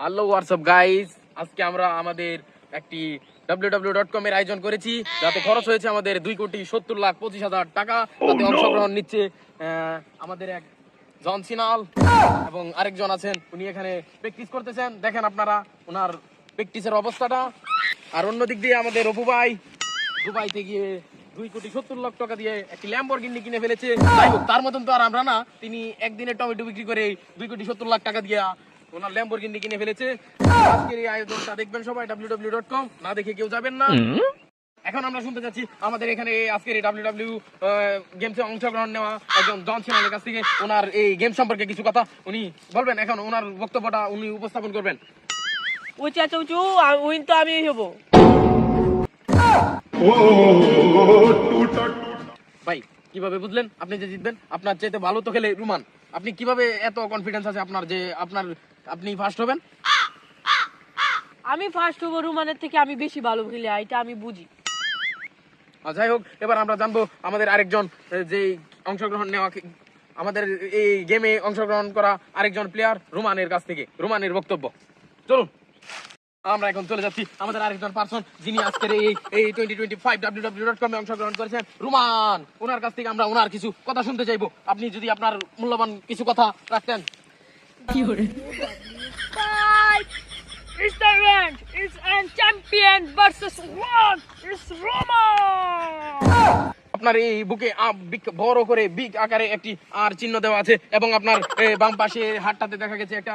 Hello WhatsApp guys আজকে আমরা আমাদের একটি www.com এর আয়োজন করেছি যাতে খরচ হয়েছে আমাদের দুই কোটি সত্তর লাখ পঁচিশ হাজার টাকা। তাতে অংশগ্রহণ নিচ্ছে আমাদের এক জন সিনাল এবং আরেকজন আছেন উনি এখানে প্র্যাকটিস করতেছেন। দেখেন আপনারা ওনার প্র্যাকটিসের অবস্থাটা। আর অন্য দিক দিয়ে আমাদের অপু ভাই দুবাইতে গিয়ে দুই কোটি সত্তর লাখ টাকা দিয়ে একটি ল্যাম্বরগিনি কিনে ফেলেছে। তার মতন তো আর আমরা না তিনি একদিনে টমেটো বিক্রি করে দুই কোটি সত্তর লাখ টাকা দিয়ে ওনার ল্যাম্বরগিনি কিনে ফেলেছে। আজকের এই আয়োজনটা দেখবেন সবাই www.com না দেখে কেউ যাবেন না। এখন আমরা শুনতে চাচ্ছি আমাদের এখানে আজকের এই গেমসে অংশগ্রহণ নেওয়া একজন জন সিনালের কাছ থেকে। ওনার এই গেম সম্পর্কে কিছু কথা উনি বলবেন। এখন ওনার বক্তব্যটা উনি উপস্থাপন করবেন। ওই চাচা উঁচু উইন তো আমি হব। ভাই কীভাবে বুঝলেন? আপনি যে জিতবেন আপনার চাইতে ভালো তো খেলে রুমান। আপনি কীভাবে এত কনফিডেন্স আছে আপনার যে আপনার আপনি ফার্স্ট হবেন? আমি ফার্স্ট হব রুমানের থেকে আমি বেশি ভালো খেলি এটা আমি বুঝি। যাই হোক এবার আমরা জানব আমাদের আরেকজন যে অংশগ্রহণ নেওয়া আমাদের এই গেমে অংশগ্রহণ করা আরেকজন প্লেয়ার রুমানের কাছ থেকে রুমানের বক্তব্য। চলুন আমরা এখন চলে যাচ্ছি আমাদের আরেকজন পার্সন যিনি আজকের এই এই twenty twenty five W W dot কমে অংশগ্রহণ করেছেন রুমান। ওনার কাছ থেকে আমরা ওনার কিছু কথা শুনতে চাইব। আপনি যদি আপনার মূল্যবান কিছু কথা রাখতেন। Fight! It's the rank! It's an champion versus one! It's Roma! আপনার এই বুকে বড় করে বিগ আকারে একটি আর চিহ্ন দেওয়া আছে এবং আপনার বাম পাশে হাতটাতে দেখা গেছে একটা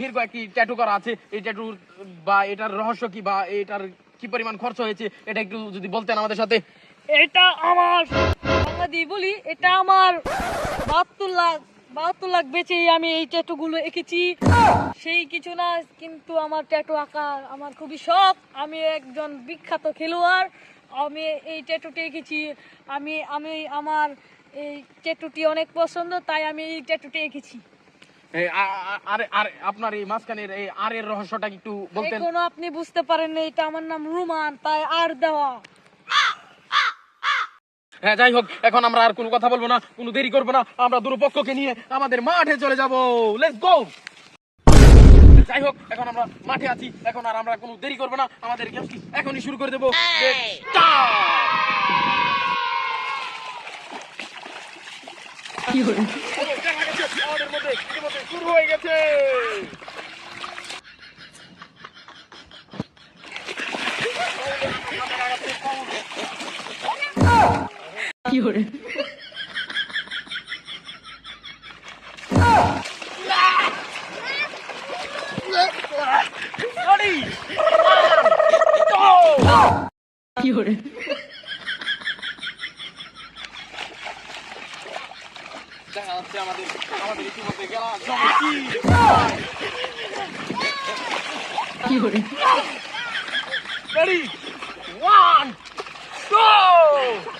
দীর্ঘ একটি ট্যাটু করা আছে এই ট্যাটুর বা এটার রহস্য কি বা এটার কি পরিমাণ খরচ হয়েছে এটা একটু যদি বলতেন আমাদের সাথে এটা আমার বাংলা বলি এটা আমার বাহাত্তর লাখ বাহাত্তর লাখ আমি এই ট্যাটু গুলো এঁকেছি। সেই কিছু না কিন্তু আমার ট্যাটু আঁকা আমার খুবই শখ। আমি একজন বিখ্যাত খেলোয়াড়। আমি এই ট্যাটুটি এঁকেছি। আমি আমি আমার এই ট্যাটুটি অনেক পছন্দ তাই আমি এই ট্যাটুটি এঁকেছি। আর আর আপনার এই মাঝখানের এই আর এর রহস্যটা একটু বলতেন। এখনও আপনি বুঝতে পারেন না এটা আমার নাম রুমান তাই আর দেওয়া। হ্যাঁ যাই হোক এখন আমরা আর কোনো কথা বলব না কোনো দেরি করব না। আমরা দুপক্ষকে নিয়ে আমাদের মাঠে চলে যাব। লেটস গো যাই হোক এখন আমরা মাঠে আছি। এখন আর আমরা কোনো দেরি করব না। আমাদের গেমটি এখনই শুরু করে দেবো। শুরু হয়ে গেছে Ready? One, go! দেখা যাচ্ছে আমাদের আমাদের জমেছি Ready? One, go!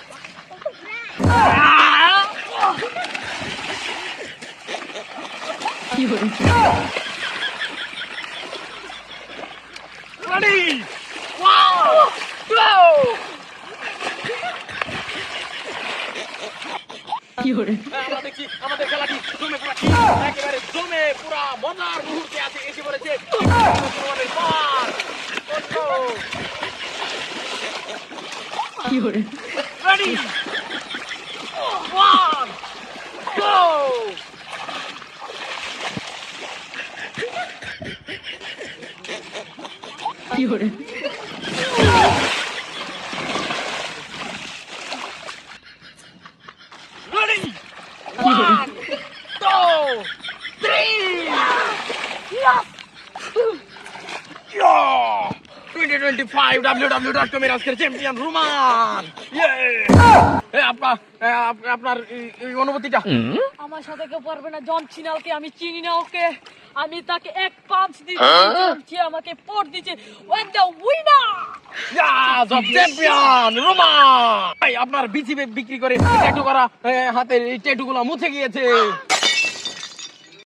Ready? One, go! আমরা দেখছি আমাদের খেলাটি জমে পুরা একেবারে জমে পুরা মজার মুহূর্তে আছে এসে পড়েছে আমাদের পার ready one go ready one two three twenty twenty five W W dot কমের আজকের চ্যাম্পিয়ন রুমান আপনার আপনার এই- এই অনুভূতিটা? আমার সাথে কেউ পারবে না জন চিনালকে আমি চিনি না ওকে? আমি তাকে এক পাঁচ দিচ্ছি আমাকে পর দিচ্ছে। When the winner Yes, of champion, Roman! ভাই, আপনার বিক্রি করে ট্যাটু করা হাতের এই ট্যাটু গুলো মুছে গিয়েছে।